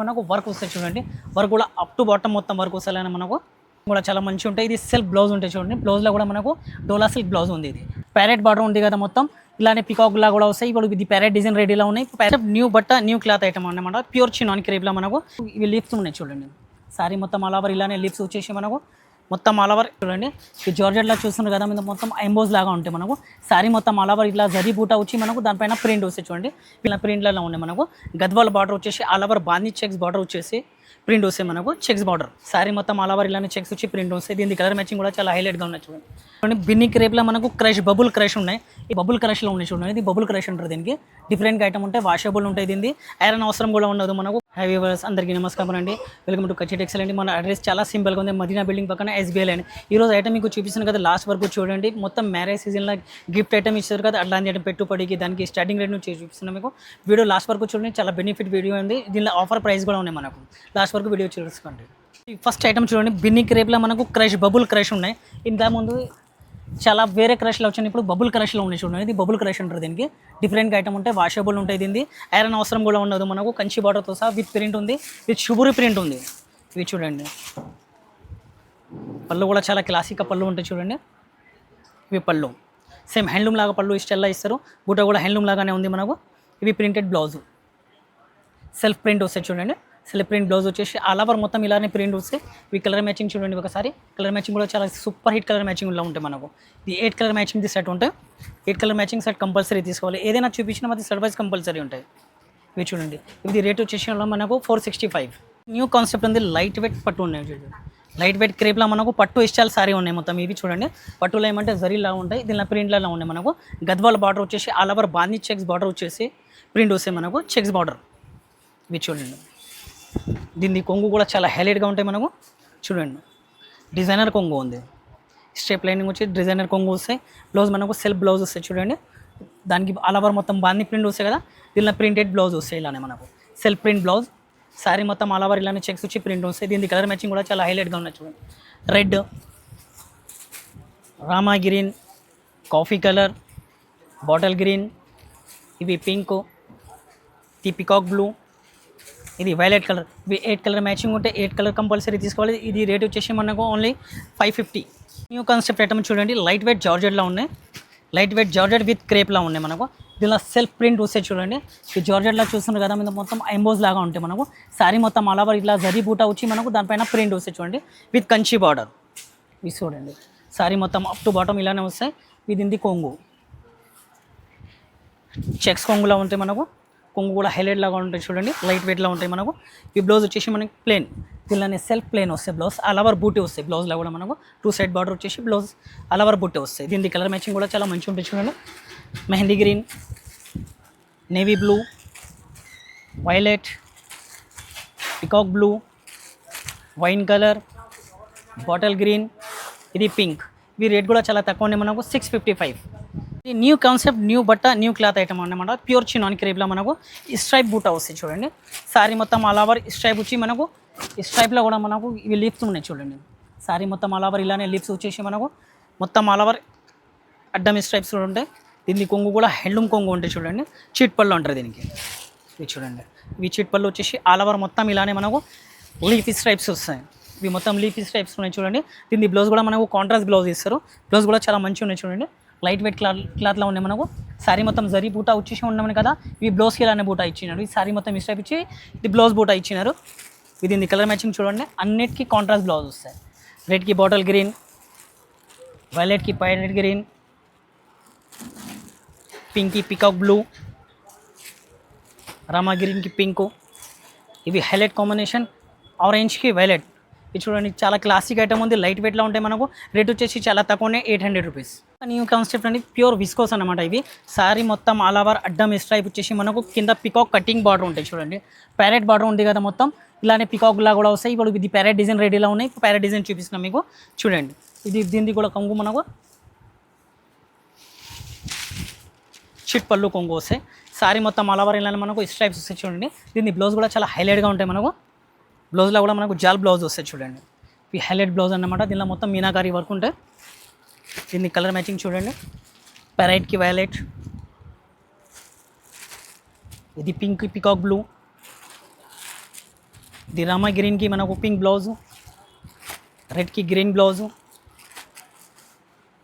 మనకు వర్క్ వస్తుంది చూడండి. వర్క్ కూడా అప్ టు బాటమ్ మొత్తం వర్క్ వస్తాయని మనకు. కూడా చాలా మంచిగా ఉంటాయి. ఇది సెల్ఫ్ బ్లౌజ్ ఉంటాయి చూడండి. బ్లౌజ్లో కూడా మనకు డోలా సిల్క్ బ్లౌజ్ ఉంది ఇది. ప్యారెట్ బార్డర్ ఉంది కదా మొత్తం. ఇలానే పికాక్లా కూడా వస్తాయి. ఇప్పుడు ఇది ప్యారెట్ డిజైన్ రెడీలో ఉన్నాయి. ప్యారెట్ న్యూ బట్ట న్యూ క్లాత్ ఐటమ్ అన్నమాట. ప్యూర్ చినాన్ క్రేప్లో మనకు. ఇవి లిప్స్ ఉన్నాయి చూడండి. సారీ మొత్తం ఆల్ ఇలానే లిప్స్ వచ్చేసి మనకు. మొత్తం ఆల్ చూడండి. ఈ జార్జెట్లో చూస్తున్నారు కదా మీద మొత్తం ఎంబోజ్ లాగా ఉంటాయి మనకు. సారీ మొత్తం ఆల్ ఇట్లా జరి బూట వచ్చి మనకు దానిపైన ప్రింట్ వస్తాయి చూడండి. ఇలా ప్రింట్లలో ఉన్నాయి మనకు. గద్వాల బార్డర్ వచ్చేసి అలవర్ ఓవర్ బాందీ చెక్స్ బార్డర్ వచ్చేసి ప్రింట్ వస్తాయి మనకు. చెక్స్ బార్డర్ సారీ మొత్తం అలవర్ ఇలానే చెక్స్ వచ్చి ప్రింట్ వస్తాయి. దీని కలర్ మ్యాచింగ్ కూడా చాలా హైలైట్గా ఉన్నాయి చూడండి. చూడండి బిన్ని క్రేప్లో మనకు క్రష్ బబుల్ క్రష్ ఉన్నాయి. ఈ బబుల్ క్రష్లో ఉన్నాయి చూడండి. ఇది బబుల్ క్రష్ ఉంటుంది దీనికి. డిఫరెంట్ ఐటమ్ ఉంటాయి వాషబుల్ ఉంటాయి దీనికి. ఐరన్ అవసరం కూడా ఉండదు మనకు. హై వ్యూవర్స్ అందరికీ నమస్కారం అండి. వెల్కమ్ టు కచ్చి టెక్సల్ అండి. మన అడ్రస్ చాలా సింపుల్గా ఉంది. మదీనా బిల్డింగ్ పక్కన ఎస్బీఐ అండి ఈ రోజు ఐటమ్ మీకు చూపిస్తున్నాను కదా లాస్ట్ వరకు చూడండి. మొత్తం మ్యారేజ్ సీజన్లో గిఫ్ట్ ఐటమ్ ఇచ్చారు కదా అట్లాంటి ఐటమ్ పెట్టుబడికి దానికి స్టార్టింగ్ రేట్ నుంచి చూపిస్తున్నాను మీకు. వీడియో లాస్ట్ వరకు చూడండి. చాలా బెనిఫిట్ వీడియో ఉంది. దీనిలో ఆఫర్ ప్రైస్ కూడా ఉన్నాయి మనకు. లాస్ట్ వరకు వీడియో చూసుకోండి. ఫస్ట్ ఐటమ్ చూడండి. బిన్ని క్రేప్లో మనకు క్రష్ బబుల్ క్రష్ ఉన్నాయి. ఇంత ముందు చాలా వేరే క్రష్లో వచ్చినాయి ఇప్పుడు బబుల్ క్రష్లో ఉన్నాయి చూడండి. ఇది బబుల్ క్రష్ ఉంటుంది దీనికి. డిఫరెంట్ ఐటమ్ ఉంటాయి వాషబుల్ ఉంటాయి దీనికి. ఐరన్ అవసరం కూడా ఉండదు మనకు. కంచి బార్డర్తో సహా విత్ ప్రింట్ ఉంది. విత్ షుబురి ప్రింట్ ఉంది. ఇవి చూడండి. పళ్ళు కూడా చాలా క్లాసిక్ పళ్ళు ఉంటాయి చూడండి. ఇవి పళ్ళు. సేమ్ హ్యాండ్లూమ్ లాగా పళ్ళు ఇష్టల్లా ఇస్తారు. బూట కూడా హ్యాండ్లూమ్ లాగానే ఉంది మనకు. ఇవి ప్రింటెడ్ బ్లౌజు సెల్ఫ్ ప్రింట్ వస్తాయి చూడండి. సెల్ఫ్ ప్రింట్ బ్లౌజ్ వచ్చేసి ఆల్ ఓవర్ మొత్తం ఇలానే ప్రింట్ వస్తే ఇవి కలర్ మ్యాచింగ్ చూడండి ఒకసారి. కలర్ మ్యాచింగ్ కూడా చాలా సూపర్ హిట్ కలర్ మ్యాచింగ్ ఇలా ఉంటాయి మనకు. ఇది eight colour matching the set ఉంటాయి eight colour matching set compulsory తీసుకోవాలి. ఏదైనా చూపించినా అది సెట్ వైజ్ కంపల్సరీ ఉంటాయి. ఇవి చూడండి. ఇది రేట్ వచ్చేసి మనకు four sixty five new concept ఉంది లైట్ వెయిట్ పట్టు ఉన్నాయి చూడండి లైట్ వెయిట్ క్రేప్లో మనకు పట్టు ఇష్టాలు సారీ ఉన్నాయి మొత్తం ఇవి చూడండి. పట్టులో ఏమంటే జరీలా ఉంటాయి దీనిలో ప్రింట్లలో ఉన్నాయి మనకు. గద్వాల బార్డర్ వచ్చేసి ఆల్ ఓవర్ బాందీ చెక్స్ బార్డర్ వచ్చేసి ప్రింట్ వస్తాయి మనకు చెక్స్ బార్డర్ ఇవి చూడండి. దీని కొంగు కూడా చాలా హైలైట్గా ఉంటాయి మనకు చూడండి. డిజైనర్ కొంగు ఉంది. స్టెప్ లైనింగ్ వచ్చి డిజైనర్ కొంగు వస్తాయి. బ్లౌజ్ మనకు సెల్ఫ్ బ్లౌజ్ వస్తాయి చూడండి. దానికి అలవర్ మొత్తం బాందీ ప్రింట్ వస్తాయి కదా. దీనిలో ప్రింటెడ్ బ్లౌజ్ వస్తాయి ఇలానే మనకు. సెల్ఫ్ ప్రింట్ బ్లౌజ్ శారీ మొత్తం అలవర్ ఇలానే చెక్స్ వచ్చి ప్రింట్ వస్తాయి. దీని కలర్ మ్యాచింగ్ కూడా చాలా హైలైట్గా ఉన్నాయి చూడండి. Red Rama green coffee colour bottle green ఇవి పింక్ ఇది పికాక్ బ్లూ ఇది వైలెట్ కలర్ ఇవి ఎయిట్ కలర్ మ్యాచింగ్ ఉంటే ఎయిట్ కలర్ కంపల్సరీ తీసుకోవాలి. ఇది రేట్ వచ్చేసి మనకు only five fifty new concept item చూడండి. లైట్ వెయిట్ జార్జెట్లో ఉన్నాయి. లైట్ వెయిట్ జార్జెట్ విత్ క్రేప్లా ఉన్నాయి మనకు. దీనిలో సెల్ఫ్ ప్రింట్ వస్తే చూడండి. ఈ జార్జెట్లో చూస్తున్నారు కదా మీద మొత్తం ఎంబోజ్ లాగా ఉంటాయి మనకు. సారీ మొత్తం అలా ఇట్లా జరీ బూట వచ్చి మనకు దానిపైన ప్రింట్ వస్తే చూడండి. విత్ కంచి బార్డర్ ఇది చూడండి. సారీ మొత్తం అప్ టు బాటమ్ ఇలానే వస్తాయి. ఇది ఇంది కొంగు. చెక్స్ కొంగులా ఉంటాయి మనకు. కొంగు కూడా హైలైట్ లాగా ఉంటాయి చూడండి. లైట్ వెయిట్లో ఉంటాయి మనకు. ఈ బ్లౌజ్ వచ్చేసి మనకి ప్లేన్ దీనిలోనే సెల్ఫ్ ప్లేన్ వస్తాయి బ్లౌజ్ అలవర్ బూటీ వస్తాయి బ్లౌజ్లో కూడా మనకు. టూ సైడ్ బార్డర్ వచ్చేసి బ్లౌజ్ అలవర్ బూటీ వస్తాయి. దీని కలర్ మ్యాచింగ్ కూడా చాలా మంచిగా ఉంటుంది చూడండి. Mehndi green navy blue violet peacock blue wine colour bottle green ఇది పింక్ ఇవి రేట్ కూడా చాలా తక్కువ ఉన్నాయి మనకు. Six fifty five new concept new బట్ట న్యూ క్లాత్ ఐటమ్ అనమాట ప్యూర్ చినాన్ క్రేప్లో మనకు స్ట్రైప్ బూటా వస్తాయి చూడండి. సారీ మొత్తం ఆల్ ఓవర్ స్ట్రైప్ వచ్చి మనకు స్ట్రైప్లో కూడా మనకు ఇవి లిప్స్ ఉన్నాయి చూడండి. సారీ మొత్తం ఆల్ ఓవర్ ఇలానే లిప్స్ వచ్చేసి మనకు మొత్తం ఆల్ ఓవర్ స్ట్రైప్స్ కూడా ఉంటాయి. దీన్ని కొంగు కూడా హెండ్లూమ్ కొంగు ఉంటాయి చూడండి. చీట్ పళ్ళు అంటారు దీనికి. ఇవి చూడండి. ఇవి చీట్ పళ్ళు వచ్చేసి ఆల్ ఓవర్ మొత్తం ఇలానే మనకు లీఫీ స్ట్రైప్స్ వస్తాయి. ఇవి మొత్తం లీఫీ స్ట్రైప్స్ ఉన్నాయి చూడండి. దీని బ్లౌజ్ కూడా మనకు కాంట్రాస్ట్ బ్లౌజ్ ఇస్తారు బ్లౌజ్ కూడా చాలా మంచిగా ఉన్నాయి చూడండి. లైట్ వెయిట్ క్లాత్ క్లాత్లో ఉన్నాయి మనకు. శారీ మొత్తం జరీ బూటా వచ్చేసి ఉండమని కదా ఇవి బ్లౌజ్కి అనే బూటా ఇచ్చినారు. ఈ శారీ మొత్తం ఈ ఇచ్చి ఇది బ్లౌజ్ బూటా ఇచ్చినారు. ఇది ఇది కలర్ మ్యాచింగ్ చూడండి. అన్నిటికీ కాంట్రాస్ట్ బ్లౌజ్ వస్తాయి. రెడ్కి బాటిల్ గ్రీన్ వైలెట్కి పైలెట్ గ్రీన్ పింక్కి పికాక్ బ్లూ రామా గ్రీన్కి పింకు ఇవి హైలైట్ కాంబినేషన్ ఆరెంజ్కి వైలెట్ ఇది చూడండి చాలా క్లాసిక్ ఐటమ్ ఉంది. లైట్ వెయిట్లో ఉంటాయి మనకు. రేట్ వచ్చేసి చాలా తక్కువనే eight hundred rupees new concept అండి. ప్యూర్ విస్కోస్ అనమాట ఇవి. సారీ మొత్తం ఆల్ ఓవర్ అడ్డం స్ట్రైప్ వచ్చేసి మనకు కింద పికాక్ కటింగ్ బార్డర్ ఉంటాయి చూడండి. ప్యారెట్ బార్డర్ ఉంది కదా మొత్తం. ఇలానే పికాక్ లా కూడా వస్తాయి. ఇప్పుడు ఇది ప్యారెట్ డిజైన్ రెడీలో ఉన్నాయి. ప్యారెట్ డిజైన్ చూపిస్తున్నాం మీకు. చూడండి. ఇది దీనిది కూడా కొంగు మనకు. చిట్ పళ్ళు కొంగు వస్తాయి. సారీ మొత్తం అలవర్ ఇలానే మనకు స్ట్రైప్స్ వస్తాయి చూడండి. దీని బ్లౌజ్ కూడా చాలా హైలైట్గా ఉంటాయి మనకు. బ్లౌజ్లో కూడా మనకు జాల్ బ్లౌజ్ వస్తాయి చూడండి. ఈ హైలైట్ బ్లౌజ్ అన్నమాట. దీనిలో మొత్తం మీనాకారి వర్క్ ఉంటాయి దీన్ని కలర్ మ్యాచింగ్ చూడండి. పెరైట్కి వైలెట్. ఇది పింక్ పికాక్ బ్లూ. ఇది రామా గ్రీన్కి మనకు పింక్ బ్లౌజు. రెడ్కి గ్రీన్ బ్లౌజు.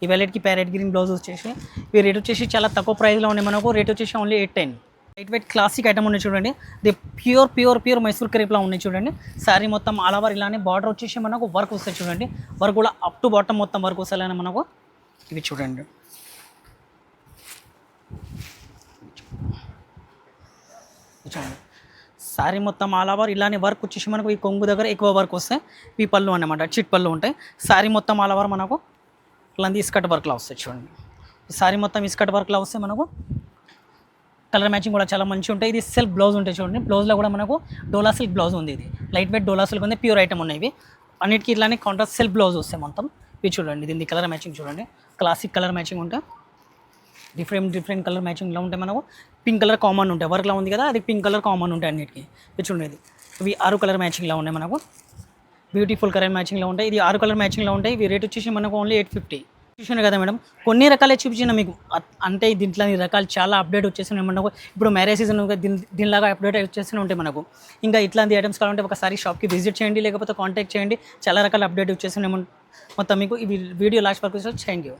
ఈ వైలెట్కి ప్యారెట్ గ్రీన్ బ్లౌజ్ వచ్చేసి. ఇవి రేట్ వచ్చేసి చాలా తక్కువ ప్రైస్లో ఉన్నాయి. మనకు రేట్ వచ్చేసి only eight ten light weight classic item ఉన్నాయి చూడండి. ఇది ప్యూర్ ప్యూర్ ప్యూర్ మైసూర్ క్రేప్లా ఉన్నాయి చూడండి. శారీ మొత్తం అలవర్ ఇలానే బార్డర్ వచ్చేసి మనకు వర్క్ వస్తాయి చూడండి. వర్క్ కూడా అప్ టు బాటమ్ మొత్తం వర్క్ వస్తాయి మనకు ఇవి చూడండి. చూడండి. శారీ మొత్తం ఆల్ ఓవర్ ఇలానే వర్క్ వచ్చేసి మనకు ఈ కొంగు దగ్గర ఎక్కువ వర్క్ వస్తాయి. ఈ పళ్ళు అన్నమాట చిట్ పళ్ళు ఉంటాయి. శారీ మొత్తం ఆల్ ఓవర్ మనకు ఇలాంటి ఇస్కట్ వర్క్లా వస్తాయి చూడండి. శారీ మొత్తం ఇస్కట్ వర్క్లా వస్తే మనకు కలర్ మ్యాచింగ్ కూడా చాలా మంచిగా ఉంటాయి. ఇది సెల్ఫ్ బ్లౌజ్ ఉంటాయి చూడండి. బ్లౌజ్లో కూడా మనకు డోలా సిల్క్ బ్లౌజ్ ఉంది ఇది. లైట్ వెయిట్ డోలా సిల్క్ ఉంది ప్యూర్ ఐటమ్ ఉన్నాయి ఇవి. అన్నిటికీ ఇట్లానే కాంట్రాస్ట్ సెల్ఫ్ బ్లౌజ్ వస్తాయి మొత్తం. ఇవి చూడండి దీని కలర్ మ్యాచింగ్ చూడండి. క్లాసిక్ కలర్ మ్యాచింగ్ ఉంటాయి డిఫరెంట్ డిఫరెంట్ కలర్ మ్యాచింగ్లో ఉంటాయి మనకు పింక్ కలర్ కామన్ ఉంటాయి. వర్క్లో ఉంది కదా అది పింక్ కలర్ కామన్ ఉంటాయి అన్నిటికీ. ఇది చూడండి ఇవి ఆరు కలర్ మ్యాచింగ్లో ఉన్నాయి మనకు. బ్యూటిఫుల్ కలర్ మ్యాచింగ్లో ఉంటాయి. ఇది ఆరు కలర్ మ్యాచింగ్లో ఉంటాయి. ఇవి రేట్ వచ్చేసి మనకు ఓన్లీ ఎయిట్ ఫిఫ్టీ చూసాను కదా మేడం? కొన్ని రకాలే చూపించిన మీకు. అంటే దీంట్లో ఈ రకాలు చాలా అప్డేట్ వచ్చేసినాయి మనకు ఇప్పుడు మ్యారేజ్ సీజన్ దీనిలాగా అప్డేట్ వచ్చేసి ఉంటాయి మనకు. ఇంకా ఇట్లాంటి ఐటమ్స్ కావాలంటే ఒకసారి షాప్కి విజిట్ చేయండి లేకపోతే కాంటాక్ట్ చేయండి. చాలా రకాల అప్డేట్ వచ్చేసినాయి మొత్తం మీకు ఈ వీడియో లాస్ట్ వరకు థ్యాంక్ యూ